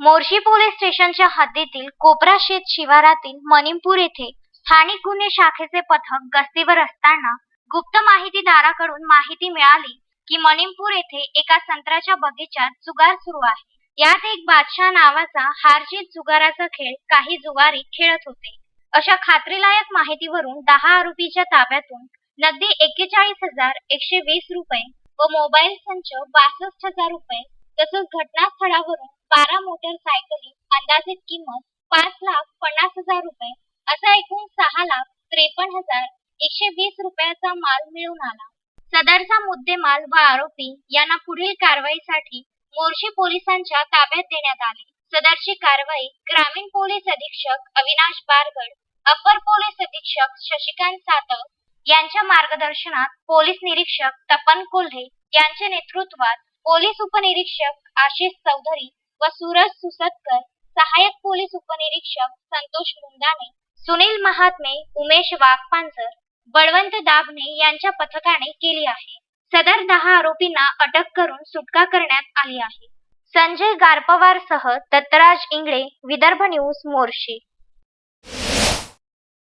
Morshi police स्टेशनच्या हद्दीतील कोपरा शेत शिवारातील मणिमपूर येथे स्थानिक गुन्हे शाखेचे पथक गस्तीवर असताना गुप्त माहितीदाराकडून माहिती मिळाली की मणिमपूर येथे एका संत्र्याच्या बगीचात जुगार सुरू आहे. यात एक बादशाह नावाचा हारजीत जुगाराचा खेळ काही जुगारी खेळत होते. अशा खात्रीलायक माहितीवरून दहा आरोपीच्या ताब्यातून नगदी एक्केचाळीस हजार एकशे वीस रुपये व मोबाईल संच बासष्ट हजार रुपये तसंच घटनास्थळावरून बारा मोटरसायकली अंदाजे किंमत पाच लाख पन्नास हजार रुपये असा एकूण सहा लाख त्रेपन्न हजार एकशे वीस रुपयाचा माल मिळून आला. सदरचा मुद्देमाल व आरोपी यांना पुढील कारवाईसाठी मोर्शी पोलिसांच्या ताब्यात देण्यात आले. सदरची कारवाई ग्रामीण पोलीस अधीक्षक अविनाश बारगड अपर पोलीस अधीक्षक शशिकांत सातव यांच्या मार्गदर्शनात पोलीस निरीक्षक तपन कोल्हे यांच्या नेतृत्वात पोलीस उपनिरीक्षक आशिष चौधरी व सूरज सुसतकर सहाय्यक पोलीस उपनिरीक्षक संतोष मुंदाने सुनील महात्मे उमेश वाघपांजर बळवंत दाभणे यांच्या पथकाने केली आहे. सदर दहा आरोपींना अटक करून सुटका करण्यात आली आहे. संजय गारपवार सह दत्तराज इंगळे विदर्भ न्यूज मोर्शी.